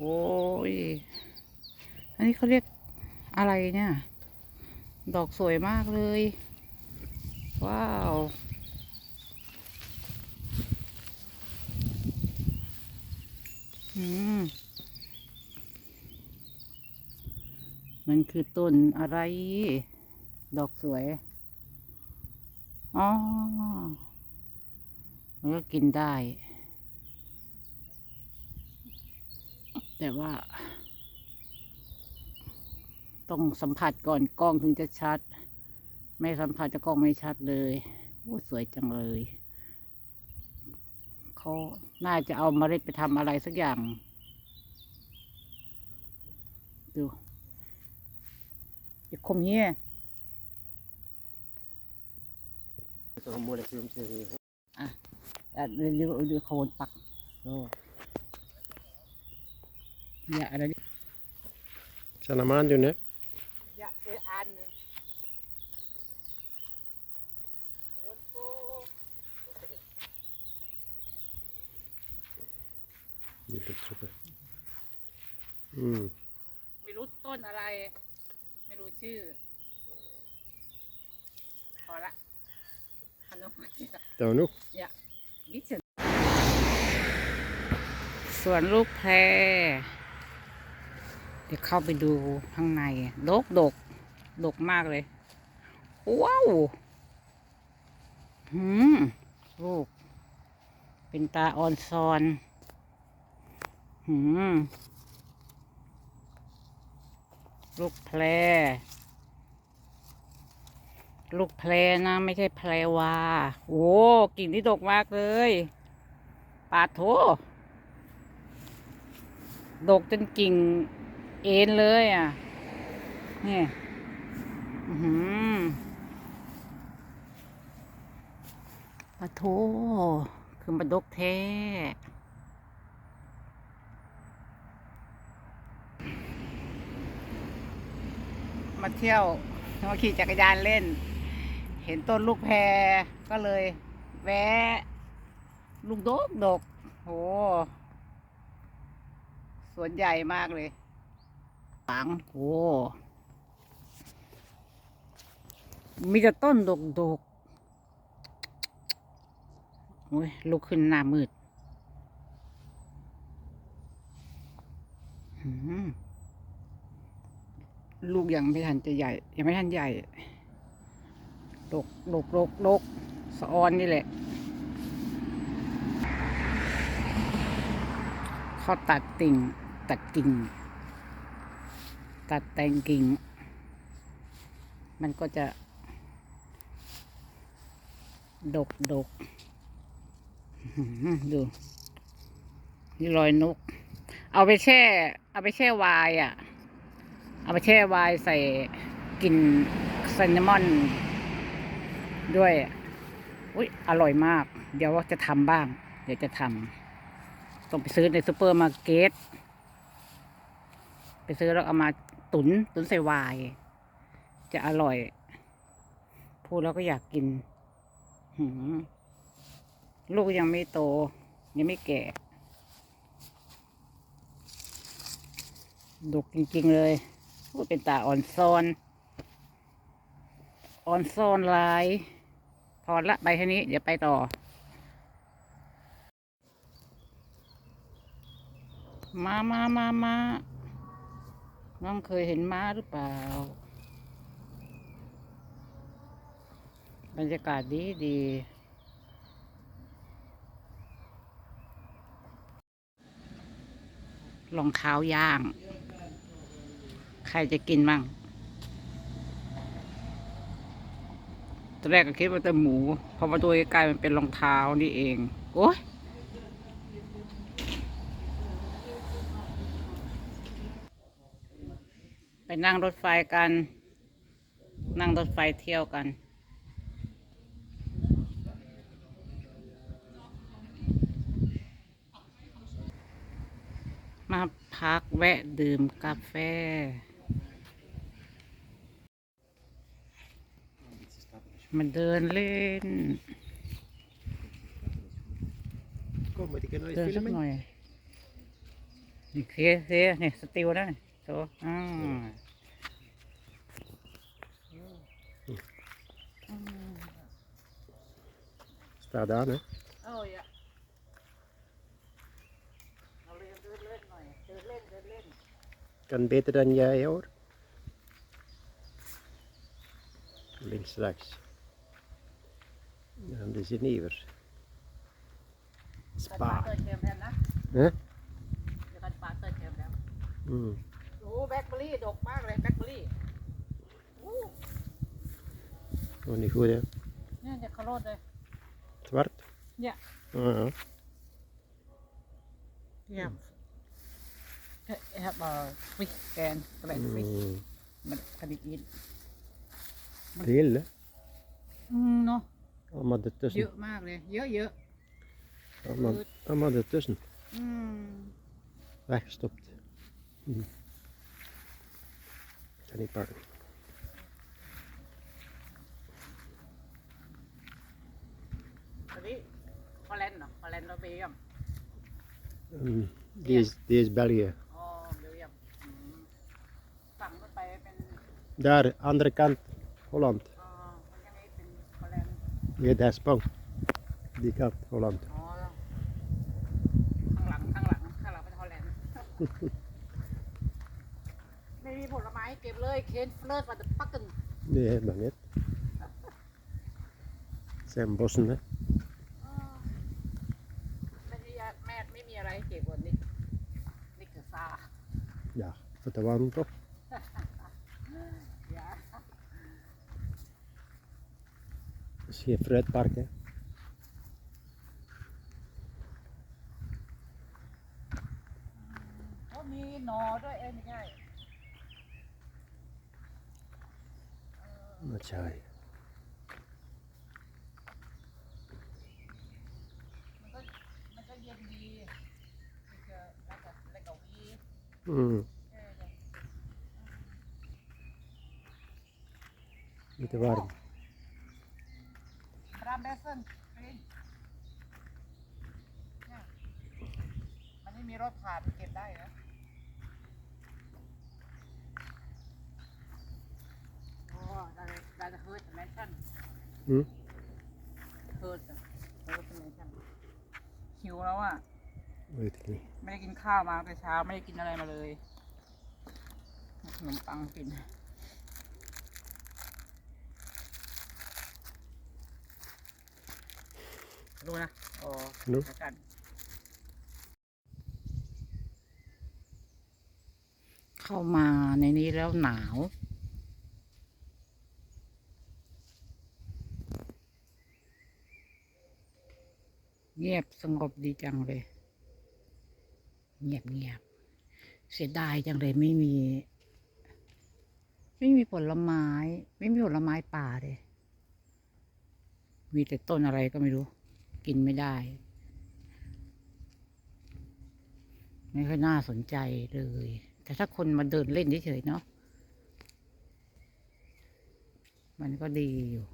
โอ้ย อันนี้เขาเรียกอะไรเนี่ย ดอกสวยมากเลย ว้าว อืม มันคือต้นอะไร ดอกสวย อ๋อ มันก็กินได้ แต่ว่า ต้องสัมผัสก่อนกล้องถึงจะชัด ไม่สัมผัสจะกล้องไม่ชัดเลยโอ้สวยจังเลยเขาน่าจะเอาเมล็ดไปทำอะไรสักอย่าง ดูจะคมเหี้ย Så må det film til อะเดี๋ยวเดี๋ยวเดี๋ยวโคนปัก Ja. อย่าอะไรนี่ Känner man ju nu? อย่าเอออัน Det är lite tråkigt. Mm. ไม่รู้ต้นอะไร ไม่รู้ชื่อ พอละขนม Det var nog. นิดเดียวส่วนลูกแพร เดี๋ยวเข้าไปดูข้างในดกดกดกมากเลย ว้าวหืมลูก เป็นตาออนซอนหืมลูกแพรลูกแพรนะ ไม่ใช่แพรวาโอ้กิ่งที่ดกมากเลยปาดโถดกจนกิ่ง เอ็นเลยอะ นี่อือหือปาดโถคือมาดกแท้มาเที่ยวมาขี่จักรยานเล่น เห็นต้นลูกแพรก็เลย แวะ ลูกดกดกโหสวนใหญ่มากเลย ฝังโหมีแต่ต้นดกดกโอ้ยลุกขึ้นหน้ามืดหืมลูกยังไม่ทันจะใหญ่ ยังไม่ทันใหญ่ดกดกดกดกสะออนนี่แหละ เขาตัดติ่ง ตัดกิ่ง ตัดแต่งกิ่ง มันก็จะ ดกดกดู นี่รอยนก เอาไปแช่ เอาไปแช่ไวายอะ เอาไปแช่ไวายใส่กลิ่นซินนามอน ด้วย อุ้ยอร่อยมาก เดี๋ยวว่าจะทำบ้าง เดี๋ยวจะทำต้องไปซื้อในซูเปอร์มาร์เก็ตไปซื้อแล้วเอามา ตุนตุนใส่วาย จะอร่อย พูดแล้วก็อยากกินหืลูกยังไม่โต ยังไม่แก่ดกจริง ๆ เลยพูดเป็นตาอ่อนซอนอ่อนซอนลาย พอละไปแค่นี้ เดี๋ยวไปต่อ มามามามา น้องเคยเห็นม้าหรือเปล่า บรรยากาศดีดีรองเท้าย่าง ใครจะกินมั่งตอนแรกก็คิดว่าแต่หมู พอมาดูใกล้มันเป็นรองเท้านี่เอง โอ้ย ไป นั่งรถไฟกัน นั่งรถไฟเที่ยวกัน มาพักแวะดื่มกาแฟ มาเดินเล่น Kommer till kunna เดินสัก filmen. หน่อยนี่เคเคนี่สติลนะนี่โซอ่าอืม Sta daar, hè? โอ้ยอะเราเรียนเดินเล่นหน่อยเดินเล่นเดินเล่น Kan beter dan jij hoor. Links, rechts. Ja, dat is een nieuwer. กันปา Spa. เตอร์เทมแทนนะ Hè? เดี๋ยวกันปาเตอร์เทมแล้ว Mm. โอ้แบล็คเบอร์รี่ดกมากเลยแบล็คเบอร์รี่โอ้ Oh, niet goed hè. เนี่ยจะคาร์โรดเลย Zwart? Ja. Ah, ja. เยี่ยมเฮ้ยครับเอ่อฟิชแกนแกลนฟิช Mm. มันคดิกิน Veel hè. อืมเนาะ Allemaal เย ertussen. อะมากเลยเยอะเยอะ Allemaal, allemaal ertussen. อืม Weggestopt. Mm. Kan niet pakken. ตอนนี้ฮอลแลนด์เหรอฮอลแลนด์เราเบลเยียม Mm. Die, is, die is België. อ๋อเบลเยียมอืมฝั่งมันไปเป็น Daar, andere kant, Holland. อ๋อมันยังไงเป็นฮอลแลนด์ Nee, daar is Spang. Die kant, Holland. อ๋อข้างหลังข้างหลังข้างหลังเป็นฮอลแลนด์ไม่มีผลไม้เก็บเลยเคนเฟลอร์มาแต่ปักกัน Nee, helemaal niet. Het zijn bossen, hè. ไม่มีอะแม่ไม่มี อะไรเก็บกว่านี้นี่คือซา Ja, voor de wandel toch? อย่า Dat is geen fruitpark, hè. ก็มีหนอด้วยเอ้ยไม่ใช่ Dat is hij. มันก็มันก็เย็นดีมันจะแล้วก็แล้วก็วี Mm. เออเนี่ย Niet te warm. รามเบสเซนกรีนเนี่ยมันไม่มีรถผ่านเก็บได้นะโอ้ได้ได้จะเฮิร์ตแมนชั่น Hm? เฮิร์ตอะเฮิร์ตแมนชั่นหิวแล้วอะ Weet ik niet. ไม่ได้กินข้าวมาตั้งแต่เช้าไม่ได้กินอะไรมาเลยขนมปังกินดูนะโอ้ดูแล้วกันเข้ามาในนี้แล้วหนาวเงียบสงบดีจังเลย เงียบเงียบเสียดายจังเลยไม่มี ไม่มีผลไม้ ไม่มีผลไม้ป่าเลย มีแต่ต้นอะไรก็ไม่รู้ กินไม่ได้ ไม่ค่อยน่าสนใจเลย แต่ถ้าคนมาเดินเล่นเฉยๆเนาะมันก็ดีอยู่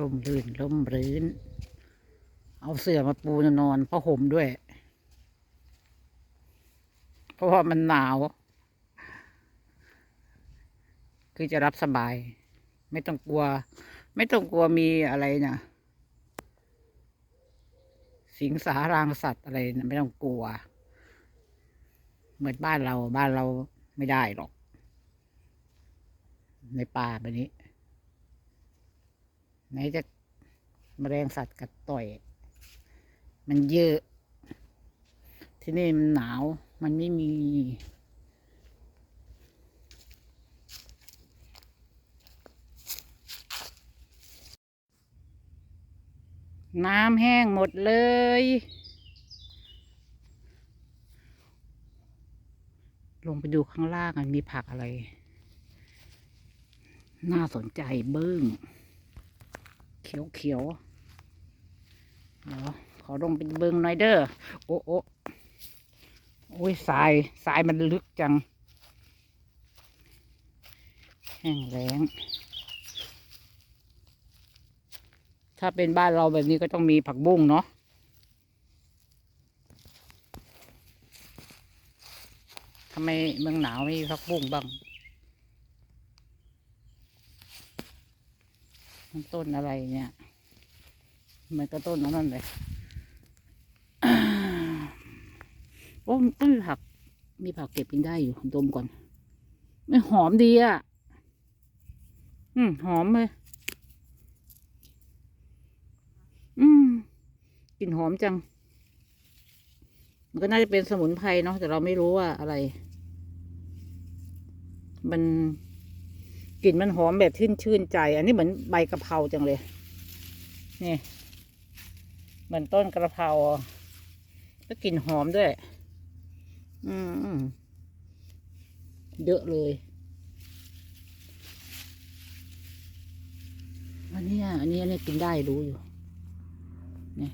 ลมรื่นลมรื่น เอาเสื่อมาปูนอนผ้าห่มด้วย เพราะว่ามันหนาว คือจะรับสบาย ไม่ต้องกลัว ไม่ต้องกลัวมีอะไรนะสิงสารางสัตว์อะไรนะไม่ต้องกลัว เหมือนบ้านเราบ้านเราไม่ได้หรอก ในป่าแบบนี้ ไหนจะแมลงสัตว์กัดต่อย มันเยอะ ที่นี่มันหนาว มันไม่มี น้ำแห้งหมดเลย ลงไปดูข้างล่างกันมีผักอะไร น่าสนใจเบิ้ง เขียวเขียวๆเดี๋ยวขอลงไปเบิ้งหน่อยเด้อโอ้โอ้โอ้ยทรายทรายมันลึกจัง แห้งแล้ง ถ้าเป็นบ้านเราแบบนี้ก็ต้องมีผักบุ้งเนาะทำไมเมืองหนาวไม่มีผักบุ้งบ้าง มันต้นอะไรเนี่ยมันก็ต้นนั่นเลยโอ้ต้นผัก มีผักเก็บกินได้อยู่ดมก่อน ไม่หอมดีอะ อืม หอมเลย อืมกลิ่นหอมจัง มันก็น่าจะเป็นสมุนไพรเนาะแต่เราไม่รู้ว่าอะไร มัน กลิ่นมันหอมแบบชื่นชื่นใจ อันนี้เหมือนใบกะเพราจังเลย นี่ เหมือนต้นกระเพราแล้วกลิ่นหอมด้วย อืมเยอะเลยอันนี้ยอันนี้อันนี้กินได้รู้อยู่นี่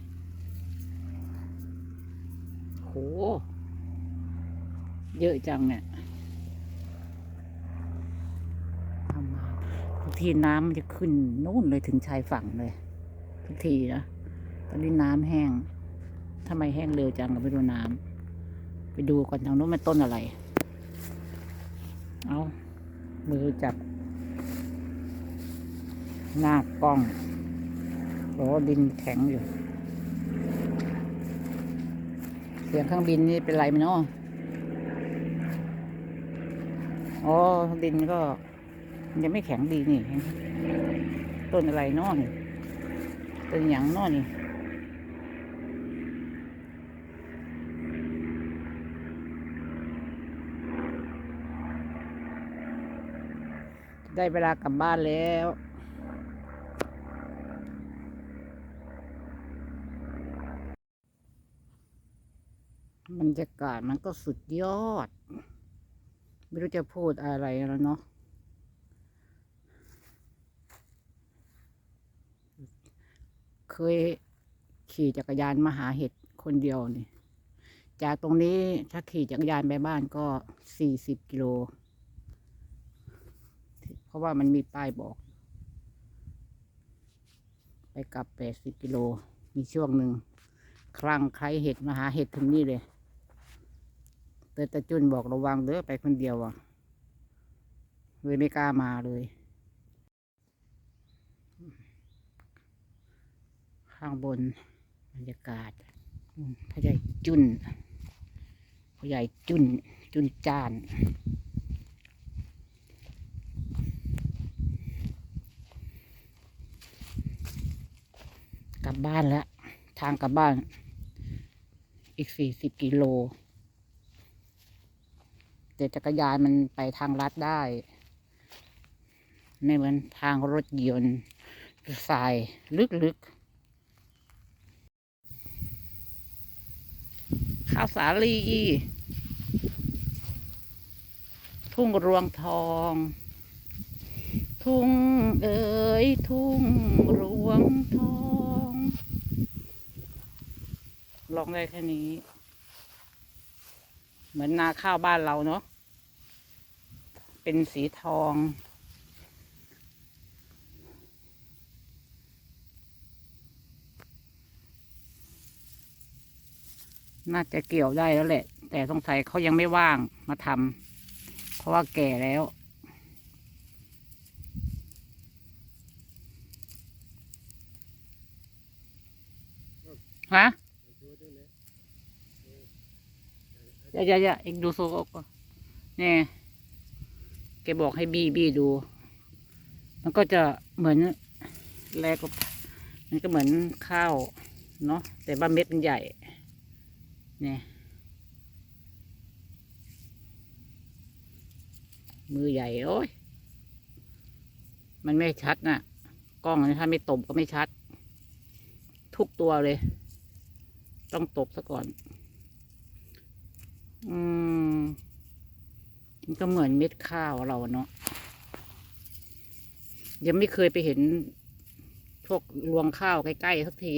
โห เยอะจังเนี่ยเอามา ทีน้ำมันจะขึ้นนู่นเลยถึงชายฝั่งเลย ทุกทีนะตอนนี้น้ำแห้งทำไมแห้งเร็วจังก็ไม่รู้น้ำไปดูก่อนทางโน้นมันต้นอะไร เอามือจับ หน้ากล้องโอ้ดินแข็งอยู่ เสียงเครื่องบินนี่เป็นไรไหมเนาะอ๋อดินก็ ยังไม่แข็งดีนี่ ต้นอะไรนาะนี่ต้นหยังนาะนี่ได้เวลากลับบ้านแล้วบรรยากาศมันก็สุดยอด ไม่รู้จะพูดอะไรแล้วเนาะ เคยขี่จักรยานมาหาเห็ดคนเดียวนี่ จากตรงนี้ถ้าขี่จักรยานไปบ้านก็สี่สิบกิโล เพราะว่ามันมีป้ายบอก ไปกลับแปดสิบกิโล มีช่วงหนึ่ง ครั้งใครเห็ดมาหาเห็ดถึงนี่เลยแต่ตาจุนบอกระวังเด้อไปคนเดียวอะเลยไม่กล้ามาเลย ข้างบนบรรยากาศพ่อใหญ่จุนพ่อใหญ่จุนจุนจานกลับบ้านแล้ว ทางกลับบ้าน อีกสี่สิบกิโลแต่จักรยานมันไปทางลัดได้ ไม่เหมือนทางรถยนต์สายลึกๆาวสาลี ทุ่งรวงทอง ทุ่งเอ๋ยทุ่งรวงทองลองได้แค่นี้ เหมือนนาข้าวบ้านเราเนาะเป็นสีทอง น่าจะเกี่ยวได้แล้วแหละ แต่สงสัยเขายังไม่ว่างมาทำเพราะว่าแก่แล้ว ฮะอย่าอย่าอย่าเอ็งดูโซโก็เนี่ยแกบอกให้บี้บี้ดู มันก็จะเหมือนแรกมันก็เหมือนข้าวเนาะแต่ว่าเม็ดมันใหญ่ เนี่ยมือใหญ่โอ้ย มันไม่ชัดน่ะ กล้องนี้ถ้าไม่ตบก็ไม่ชัด ทุกตัวเลย ต้องตบซะก่อน อืม มันก็เหมือนเม็ดข้าวเราเนาะ ยังไม่เคยไปเห็น พวกรวงข้าวใกล้ๆสักที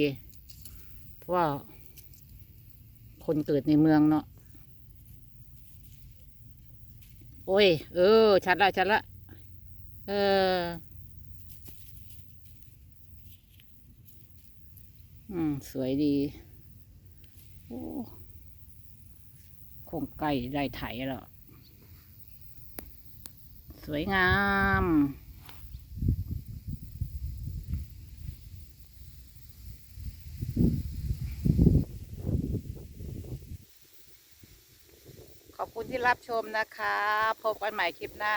เพราะว่า คนเกิดในเมืองเนาะโอ้ย เออ ชัดละชัดละเออ อืม สวยดี โอ้คงไก่ได้ไถแล้ว สวยงาม ขอบคุณที่ รับชมนะคะ พบกันใหม่คลิปหน้า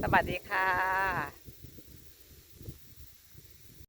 สวัสดีค่ะ